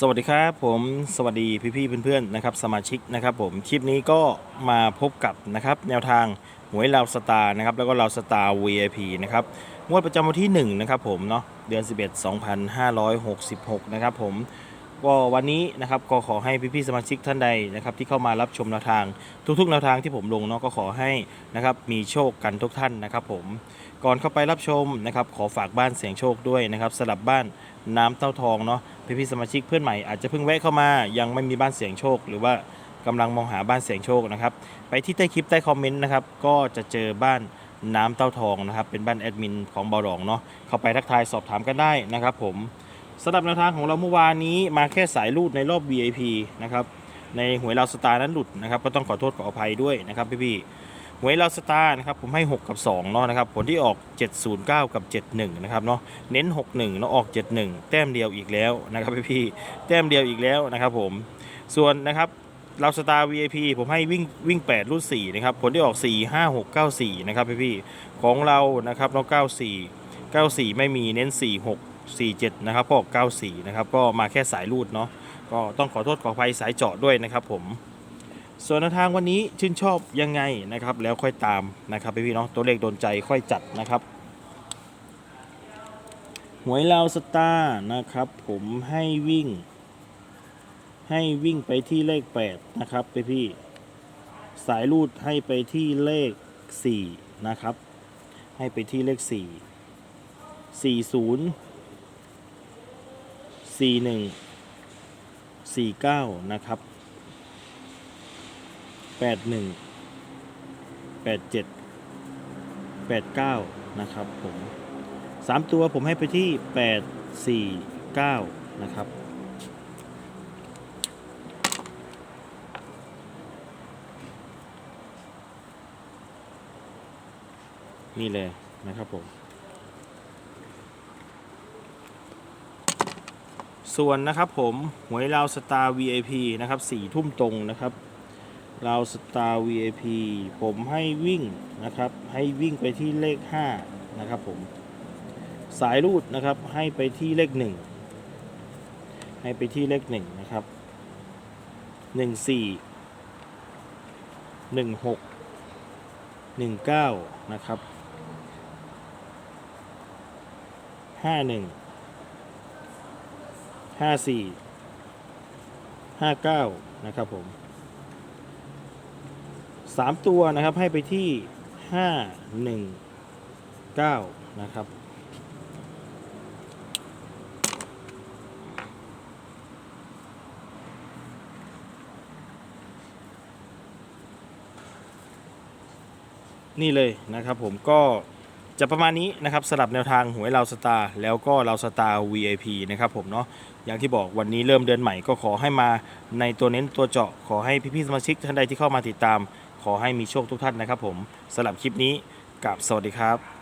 สวัสดีครับผมสวัสดีพี่ๆเพื่อนๆนะครับสมาชิกนะครับผมคลิปนี้ก็มาพบกับนะครับแนวทางหวยลาวสตาร์นะครับแล้วก็ลาวสตาร์ VIP นะครับงวดประจำวันที่1นะครับผมเนาะเดือน 11 2566 นะครับผม ก็วันนี้นะครับก็ขอให้พี่ๆสมาชิกท่านใดนะครับที่เข้ามารับชมแนวทาง ทุกๆแนวทางที่ผมลงเนาะก็ขอให้นะครับมีโชคกันทุกท่านนะครับผมก่อนเข้าไปรับชมนะครับขอฝากบ้านเสียงโชคด้วยนะครับสลับบ้านน้ำเต้าทองเนาะพี่พี่ๆสมาชิกเพื่อนใหม่อาจจะเพิ่งแวะเข้ามายังไม่มีบ้านเสียงโชค หรือว่ากำลังมองหาบ้านเสียงโชคนะครับไปที่ใต้คลิปใต้คอมเมนต์นะครับก็จะเจอบ้านน้ำเต้าทองนะครับเป็นบ้านแอดมินของบอดองเนาะเข้าไปทักทายสอบถามกันได้นะครับผม สำหรับแนวทางของเราเมื่อวานนี้มาแค่สายรูดในรอบ VIP นะครับในหวยลาวสตาร์นั้นหลุดนะครับก็ต้องขอโทษขออภัยด้วยนะครับพี่พี่ๆหวยลาวสตาร์นะครับผมให้ 6 กับ2เนาะนะครับผลที่ออก 709 กับ 71นะครับเนาะเน้น 61แล้วออก 71 แต้มเดียวอีกแล้วนะครับพี่พี่ๆแต้มเดียวอีกแล้วนะครับผมส่วนนะครับเราสตาร์ VIP ผมให้วิ่งวิ่ง 8 รุ่น4นะครับผลที่ออก 4 5 6 9 4นะครับพี่พี่ๆของเรานะครับเราะ94 94 ไม่มีเน้น 4 4 7นะครับก็94นะครับก็มาแค่สายรูดเนาะก็ต้องขอโทษขออภัยสายเจาะด้วยนะครับผมส่วนแนวทางวันนี้ชื่นชอบยังไงนะครับแล้วค่อยตามนะครับพี่พี่ๆเนาะตัวเลขโดนใจค่อยจัดนะครับหวยลาวสตาร์นะครับผมให้วิ่ง ให้วิ่งไปที่เลข 8 นะครับไปพี่สายรูดให้ไปที่เลข 4 นะครับ ให้ไปที่เลข 4 40 41 49 นะครับ 81 87 89 นะครับผมสามตัวผมให้ไปที่แปดสี่เก้านะครับนี่เลยนะครับผม ส่วนนะครับผมหวยลาวสตาร์ VIP นะครับสี่ทุ่มตรงนะครับลาวสตาร์ VIP ผมให้วิ่งนะครับ ให้วิ่งไปที่เลข 5 นะครับผม สายรูดนะครับให้ไปที่เลขหนึ่งให้ไปที่เลขหนึ่งนะครับหนึ่งสี่หนึ่งหกหนึ่งเก้านะครับห้า ห้าสี่ห้าเก้านะครับผมสามตัวนะครับให้ไปที่ห้าหนึ่งเก้านะครับนี่เลยนะครับผมก็ จะประมาณนี้นะครับสลับแนวทางหวยเราสตาร์แล้วก็เราสตาร์ VIP นะครับผมเนาะอย่างที่บอกวันนี้เริ่มเดือนใหม่ก็ขอให้มาในตัวเน้นตัวเจาะขอให้พี่ๆสมาชิกท่านใดที่เข้ามาติดตาม ขอให้มีโชคทุกท่านนะครับผมสลับคลิปนี้กับสวัสดีครับ